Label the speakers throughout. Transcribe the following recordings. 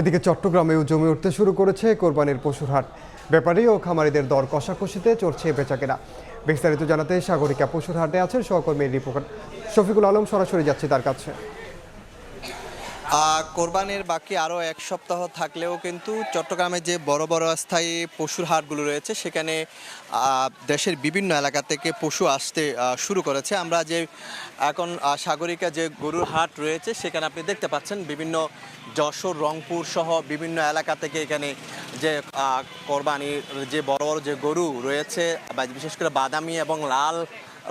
Speaker 1: এদিকে চট্টগ্রামেও জমে উঠতে শুরু করেছে কোরবানির পশুর হাট। ব্যাপারী ও খামারিদের দর কষাকষিতে চড়ছে বেচাকেনা। বিস্তারিত জানাতে সাগরিকা পশুর হাটে আছেন সহকর্মী রিপোর্টার শফিকুল আলম সরাসরি যাচ্ছে তার কাছে।
Speaker 2: কোরবানির বাকি আরও এক সপ্তাহ থাকলেও কিন্তু চট্টগ্রামে যে বড় বড় স্থায়ী পশুর হাটগুলো রয়েছে, সেখানে দেশের বিভিন্ন এলাকা থেকে পশু আসতে শুরু করেছে। আমরা যে এখন সাগরিকা যে গরুর হাট রয়েছে, সেখানে আপনি দেখতে পাচ্ছেন বিভিন্ন যশোর, রংপুর সহ বিভিন্ন এলাকা থেকে এখানে যে কোরবানির যে বড় বড় যে গরু রয়েছে বিশেষ করে বাদামি এবং লাল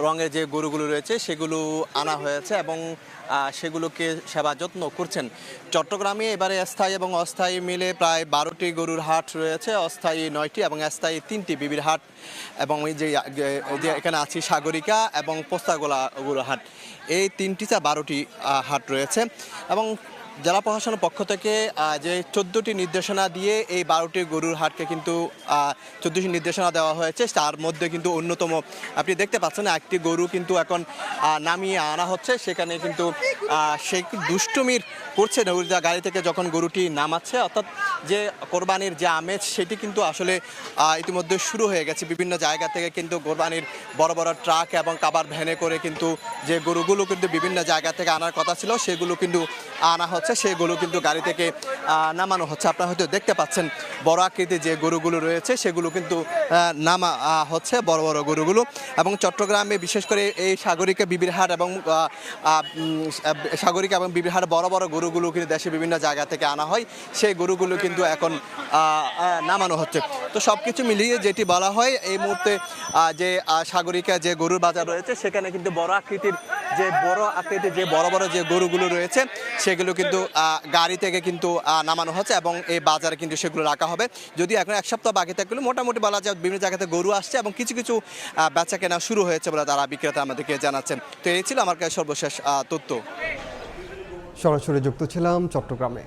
Speaker 2: রঙের যে গরুগুলো রয়েছে, সেগুলো আনা হয়েছে এবং সেগুলোকে সেবা যত্ন করছেন। চট্টগ্রামে এবারে স্থায়ী এবং অস্থায়ী মিলে প্রায় বারোটি গরুর হাট রয়েছে, অস্থায়ী নয়টি এবং স্থায়ী তিনটি বিবির হাট এবং যে যে এখানে আছি সাগরিকা এবং পোস্তাগোলা গরুর হাট। এই তিনটি চা বারোটি হাট রয়েছে এবং জেলা প্রশাসনের পক্ষ থেকে যে চোদ্দোটি নির্দেশনা দিয়ে এই বারোটি গরুর হাটকে কিন্তু চোদ্দোটি নির্দেশনা দেওয়া হয়েছে। তার মধ্যে কিন্তু অন্যতম, আপনি দেখতে পাচ্ছেন, একটি গরু কিন্তু এখন নামিয়ে আনা হচ্ছে। সেখানে কিন্তু সে দুষ্টুমির করছে না গাড়ি থেকে যখন গরুটি নামাচ্ছে। অর্থাৎ যে কোরবানির যে আমেজ, সেটি কিন্তু আসলে ইতিমধ্যে শুরু হয়ে গেছে। বিভিন্ন জায়গা থেকে কিন্তু কোরবানির বড় বড় ট্রাক এবং কাবার ভ্যানে করে কিন্তু যে গরুগুলো কিন্তু বিভিন্ন জায়গা থেকে আনার কথা ছিল, সেগুলো কিন্তু আনা হচ্ছে। সেগুলো কিন্তু গাড়ি থেকে নামানো হচ্ছে। আপনারা হয়তো দেখতে পাচ্ছেন, বড় আকৃতির যে গরুগুলো রয়েছে, সেগুলো কিন্তু নামা হচ্ছে বড় বড় গরুগুলো। এবং চট্টগ্রামে বিশেষ করে এই সাগরিকা বিবিরহাট এবং সাগরিকা এবং বিবিরহাট বড় বড় গরুগুলো কিন্তু দেশে বিভিন্ন জায়গা থেকে আনা হয়। সেই গরুগুলো কিন্তু এখন নামানো হচ্ছে। তো সব কিছু মিলিয়ে যেটি বলা হয়, এই মুহূর্তে যে সাগরিকা যে গরুর বাজার রয়েছে, সেখানে কিন্তু বড় আকৃতির যে বড় আকৃতির যে বড় বড় যে গরুগুলো রয়েছে, সেগুলো কিন্তু গাড়ি থেকে কিন্তু নামানো হচ্ছে এবং এই বাজারে কিন্তু সেগুলো রাখা হবে। যদি এখন এক সপ্তাহ বাকি থাকলে মোটামুটি বলা যায় বিভিন্ন জায়গাতে গরু আসছে এবং কিছু কিছু বেচা কেনা শুরু হয়েছে বলে তারা বিক্রেতা আমাদেরকে জানাচ্ছেন। তো এই ছিল আমার কাছে সর্বশেষ তথ্য।
Speaker 1: সরাসরি যুক্ত ছিলাম চট্টগ্রামে।